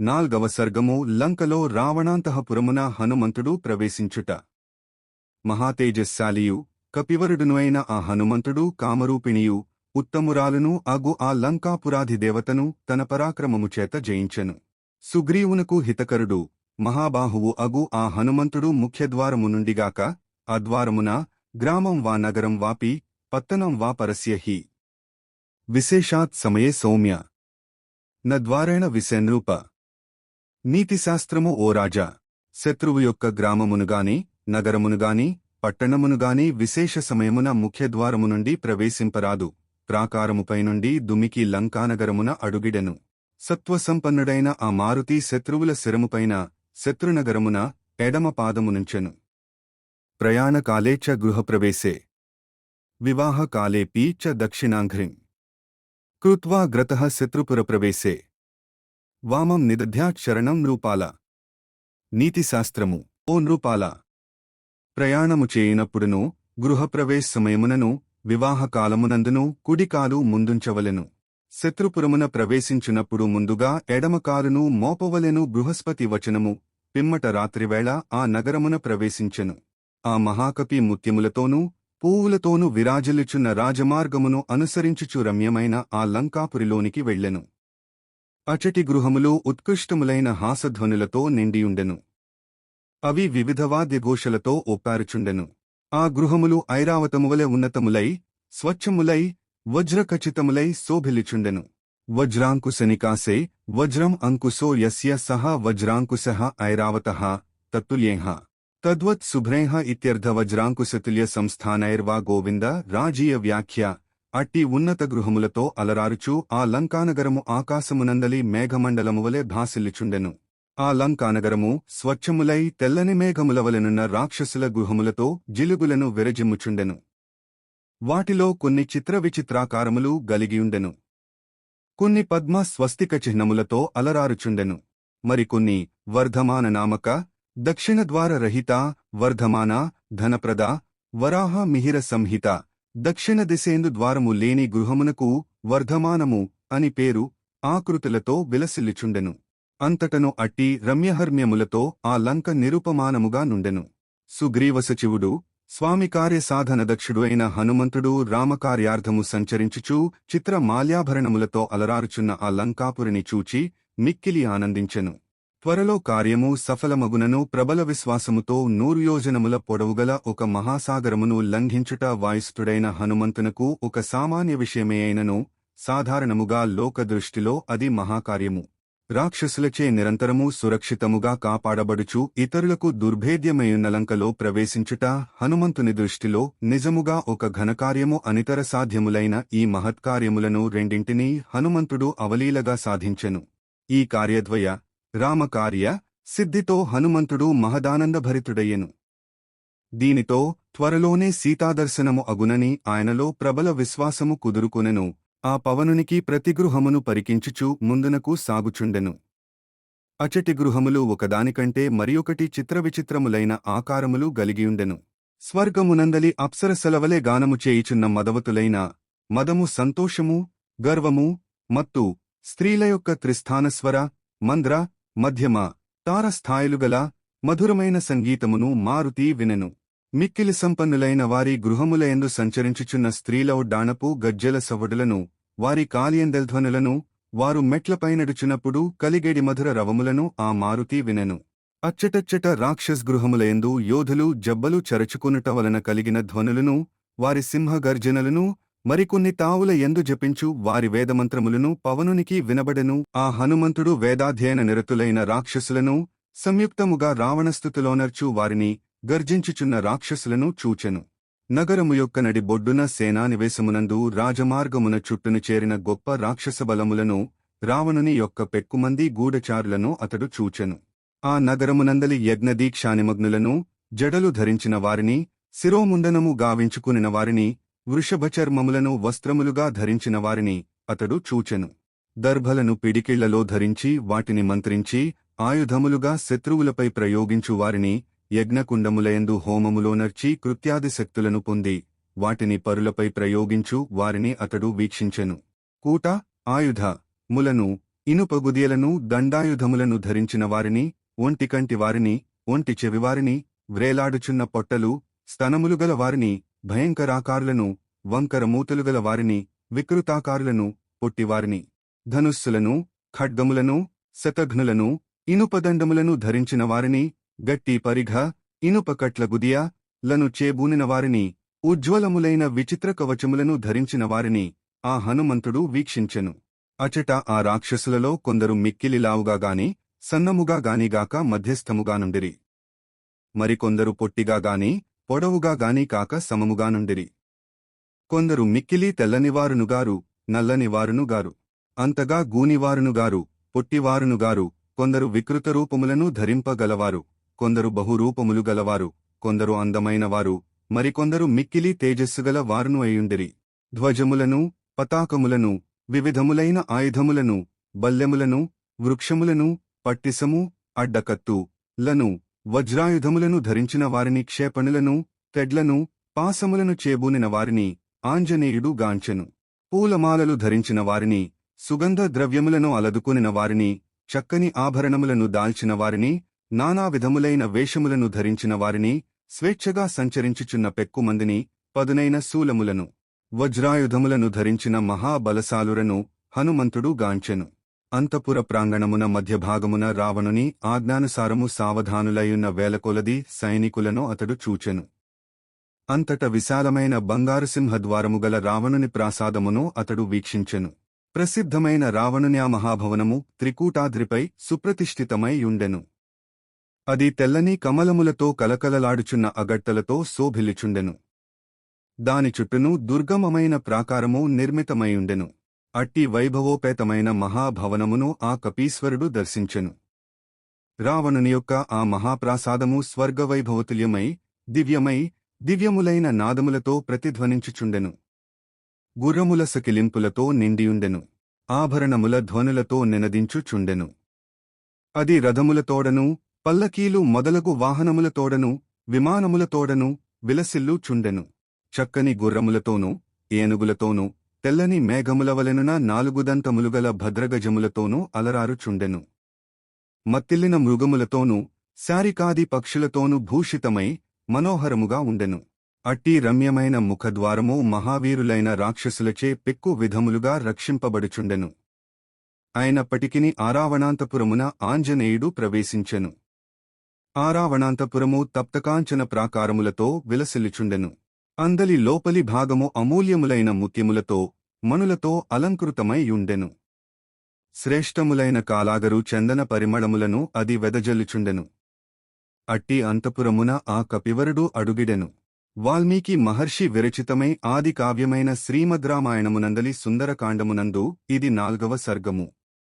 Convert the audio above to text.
నాల్గవ సర్గము లంకలో రావణాంతఃపురమున హనుమంతుడు ప్రవేశించుట. మహాతేజస్శాలియు కపివరుడునుైన ఆ హనుమంతుడు కామరూపిణియు ఉత్తమురాలును అగు ఆ లంకాపురాధిదేవతను తన పరాక్రమము చేత జయించెను. సుగ్రీవునకు హితకరుడు మహాబాహువు అగు ఆ హనుమంతుడు ముఖ్యద్వారము నుండిగాక అద్వారమున గ్రామం వా నగరం వాపి పత్తనం వా పరస్య హి విశేషాత్ సమయే సౌమ్య. నద్వారేణ విశేనృప నీతిశాస్త్రము ఓ రాజా. శత్రువు యొక్క గ్రామమునుగాని నగరమునుగాని పట్టణమునుగాని విశేష సమయమున ముఖ్యద్వారము నుండి ప్రవేశింపరాదు. ప్రాకారముపై నుండి దుమికి లంకానగరమున అడుగిడెను. సత్వసంపన్నుడైన ఆ మారుతి శత్రువుల శిరముపైన శత్రునగరమున ఎడమ పాదమునుంచెను ప్రయాణకాలే చ గృహప్రవేశే. వివాహకాలేపీ చ దక్షిణాంఘ్రిం. కృత్వా గ్రత శత్రుపురప్రవేశే. వామం నిదధ్యాక్షరణం నృపాల. నీతిశాస్త్రము ఓ నృపాల! ప్రయాణము చేయనప్పుడును గృహప్రవేశ సమయమునను వివాహకాలమునందును కుడికాలు ముందుంచవలెను. శత్రుపురమున ప్రవేశించినప్పుడు ముందుగా ఎడమకారును మోపవలెను బృహస్పతి వచనము. పిమ్మట రాత్రివేళ ఆ నగరమున ప్రవేశించెను. ఆ మహాకపి ముత్యములతోనూ పూవులతోనూ విరాజిల్లుచున్న రాజమార్గమును అనుసరించుచు రమ్యమైన ఆ లంకాపురిలోనికి వెళ్ళెను. అచటి గృహములు ఉత్కృష్టములైన హాసధ్వనులతో నిండియుండెను. అవి వివిధ వాద్యఘోషలతో ఒప్పారుచుండెను. ఆ గృహములు ఐరావతమువలె ఉన్నతములై స్వచ్ఛములై వజ్రఖచితములై శోభిలిచుండెను వజ్రాంకుశనికాసే వజ్రం అంకుశో యస్య సహ వజ్రాంకుశ ఐరావత తత్తుల్యేహ. తద్వత్ శుభ్రేహ ఇత్యర్థ వజ్రాంకుశతుల్య సంస్థానైర్వా గోవింద రాజీయ వ్యాఖ్య అట్టి ఉన్నత గృహములతో అలరారుచూ ఆ లంకానగరము ఆకాశమునందలి మేఘమండలమువలె భాసిల్లిచుండెను ఆ లంకానగరము స్వచ్ఛములై తెల్లని మేఘములవలెనున్న రాక్షసుల గుహములతో జిలుగులను విరజిమ్ముచుండెను. వాటిలో కొన్ని చిత్ర విచిత్రాకారములు గలిగియుండెను. కొన్ని పద్మ స్వస్తిక చిహ్నములతో అలరారుచుండెను. మరికొన్ని వర్ధమాన నామక దక్షిణ ద్వార రహిత వర్ధమాన ధనప్రద వరాహ మిహిర సంహిత దక్షిణ దిశేందు ద్వారము లేని గృహమునకు వర్ధమానము అని పేరు ఆకృతులతో విలసిల్లిచుండెను. అంతటను అట్టి రమ్యహర్మ్యములతో ఆ లంక నిరుపమానముగా నుండెను. సుగ్రీవసచివుడు స్వామి కార్యసాధనదక్షుడు అయిన హనుమంతుడు రామకార్యార్థము సంచరించుచూ చిత్ర మాల్యాభరణములతో అలరారుచున్న ఆ లంకాపురిని చూచి మిక్కిలి ఆనందించెను. త్వరలో కార్యము సఫలమగునను ప్రబల విశ్వాసముతో నూరు యోజనముల పొడవుగల ఒక మహాసాగరమును లంఘించుట వాయిస్తుడైన హనుమంతునకు ఒక సామాన్య విషయమే అయినను సాధారణముగా లోకదృష్టిలో అది మహాకార్యము. రాక్షసులచే నిరంతరము సురక్షితముగా కాపాడబడుచు ఇతరులకు దుర్భేద్యమయున్న లంకలో ప్రవేశించుట హనుమంతుని దృష్టిలో నిజముగా ఒక ఘనకార్యము అనితర సాధ్యములైన ఈ మహత్కార్యములను రెండింటినీ హనుమంతుడు అవలీలగా సాధించెను. ఈ కార్యద్వయ రామకార్య సిద్ధితో హనుమంతుడు మహదానందభరితుడయ్యెను. దీనితో త్వరలోనే సీతాదర్శనము అగునని ఆయనలో ప్రబల విశ్వాసము కుదురుకొనెను. ఆ పవనునికి ప్రతిగృహమును పరికించుచు ముందునకు సాగుచుండెను. అచటి గృహములు ఒకదానికంటే మరియొకటి చిత్రవిచిత్రములైన ఆకారములు గలిగియుండెను. స్వర్గమునందలి అప్సరసలవలే గానము చేయుచున్న మదవతులైన మదము సంతోషము గర్వము మత్తు స్త్రీల యొక్క త్రిస్థానస్వర మంద్ర మధ్యమ తారస్థాయిలుగల మధురమైన సంగీతమును మారుతీ వినెను. మిక్కిలి సంపన్నులైన వారి గృహములయందు సంచరించుచున్న స్త్రీల డాణపు గజ్జెల సవడులను వారి కాలియందల్ధ్వనులను వారు మెట్లపైనడుచున్నప్పుడు కలిగేడి మధుర రవములను ఆ మారుతీ వినెను. అచ్చటచ్చట రాక్షస్ గృహములయందు యోధులు జబ్బలు చరచుకునుట వలన కలిగిన ధ్వనులను వారి సింహగర్జనలను మరికొన్ని తావుల ఎందు జపించు వారి వేదమంత్రములను పవనునికి వినబడెను. ఆ హనుమంతుడు వేదాధ్యయన నిరతులైన రాక్షసులను సంయుక్తముగా రావణస్థుతిలోనర్చు వారిని గర్జించుచున్న రాక్షసులను చూచెను. నగరము యొక్క నడి బొడ్డున సేనానివేశమునందు రాజమార్గమున చుట్టును చేరిన గొప్ప రాక్షస బలములను రావణుని యొక్క పెక్కుమంది గూఢచారులను అతడు చూచెను. ఆ నగరమునందలి యజ్ఞదీక్షానిమగ్నులను జడలు ధరించిన వారిని శిరోముండనము గావించుకునిన వారిని వృషభచర్మములను వస్త్రములుగా ధరించిన వారిని అతడు చూచెను. దర్భలను పిడికిళ్ళలో ధరించి వాటిని మంత్రించి ఆయుధములుగా శత్రువులపై ప్రయోగించు వారిని యజ్ఞకుండములయందు హోమములోనర్చి కృత్యాది శక్తులను పొంది వాటిని పరులపై ప్రయోగించు వారిని అతడు వీక్షించెను. కూట ఆయుధ ములను ఇనుపగుదియలను దండాయుధములను ధరించిన వారిని ఒంటికంటి వారిని ఒంటి చెవివారిని వ్రేలాడుచున్న పొట్టలు స్తనములు గల వారిని భయంకరాకారులను వంకర మూతలు గల వారిని వికృతాకారులను పొట్టివారిని ధనుస్సులను ఖడ్గములను శతఘ్నులను ఇనుపదండములను ధరించిన వారిని గట్టి పరిఘ ఇనుపకట్ల గుదియ లను చేబూనిన వారిని ఉజ్వలములైన విచిత్ర కవచములను ధరించిన వారిని ఆ హనుమంతుడు వీక్షించెను. అచట ఆ రాక్షసులలో కొందరు మిక్కిలిలావుగా గాని సన్నముగా గానిగాక మధ్యస్థముగానుండిరి మరికొందరు పొట్టిగా గాని పొడవుగా గాని కాక సమముగానుండిరి కొందరు మిక్కిలి తెల్లనివారునుగారు నల్లనివారునుగారు అంతగా గూనివారునుగారు పొట్టివారునుగారు కొందరు వికృత రూపములను ధరింపగలవారు. కొందరు బహురూపములు గలవారు. కొందరు అందమైనవారు. మరికొందరు మిక్కిలి తేజస్సుగల వారును అయ్యుండిరి. ధ్వజములను పతాకములను వివిధములైన ఆయుధములను బల్లెములను వృక్షములను పట్టిసము అడ్డకత్తు లను వజ్రాయుధములను ధరించిన వారిని క్షేపణులను తెడ్లను పాసములను చేబూనిన వారిని ఆంజనేయుడు గాంచెను. పూలమాలలు ధరించిన వారిని సుగంధ ద్రవ్యములను అలదుకునిన వారిని చక్కని ఆభరణములను దాల్చిన వారిని నానా విధములైన వేషములను ధరించిన వారిని స్వేచ్ఛగా సంచరించుచున్న పెక్కుమందిని పదునైన శూలములను. వజ్రాయుధములను ధరించిన మహాబలశాలురను హనుమంతుడు గాంచెను. అంతపుర ప్రాంగణమున మధ్యభాగమున రావణుని ఆజ్ఞానుసారము సావధానులయున్న వేలకొలది సైనికులను అతడు చూచెను. అంతట విశాలమైన బంగారు సింహద్వారము గల రావణుని ప్రాసాదమును అతడు వీక్షించెను. ప్రసిద్ధమైన రావణుని ఆ మహాభవనము త్రికూటాద్రిపై సుప్రతిష్ఠితమై యుండెను. అది తెల్లని కమలములతో కలకలలాడుచున్న అగట్టలతో శోభిల్లుచుండెను. దాని చుట్టూను దుర్గమమైన ప్రాకారము నిర్మితమైయుండెను అట్టి వైభవోపేతమైన మహాభవనమును ఆ కపీశ్వరుడు దర్శించెను. రావణుని యొక్క ఆ మహాప్రాసాదము స్వర్గవైభవతుల్యమై దివ్యమై దివ్యములైన నాదములతో ప్రతిధ్వనించుచుండెను. గుర్రముల సకిలింపులతో నిండియుండెను. ఆభరణముల ధ్వనులతో నినదించుచుండెను. అది రథములతోడను పల్లకీలు మొదలగు వాహనములతోడను విమానములతోడను విలసిల్లు చుండెను చక్కని గుర్రములతోనూ ఏనుగులతోనూ తెల్లని మేఘములవలెనున నాలుగుదంతములుగల భద్రగజములతోనూ అలరారుచుండెను. మత్తిల్లిన మృగములతోనూ శారికాది పక్షులతోనూ భూషితమై మనోహరముగా ఉండెను. అట్టి రమ్యమైన ముఖద్వారము మహావీరులైన రాక్షసులచే పెక్కు విధములుగా రక్షింపబడుచుండెను. అయినప్పటికిని ఆరావణాంతపురమున ఆంజనేయుడు ప్రవేశించెను. ఆరావణాంతపురము తప్తకాంచన ప్రాకారములతో విలసిల్లుచుండెను. అందలి లోపలి భాగము అమూల్యములైన ముత్యములతో మనులతో అలంకృతమై యుండెను. శ్రేష్టములైన కాలాగరు చందన పరిమళములను అది వెదజల్లుచుండెను. అట్టి అంతపురమున ఆ కపివరుడు అడుగిడెను. వాల్మీకి మహర్షి విరచితమై ఆది కావ్యమైన శ్రీమద్రామాయణమునందలి సుందరకాండమునందు ఇది నాల్గవ సర్గము.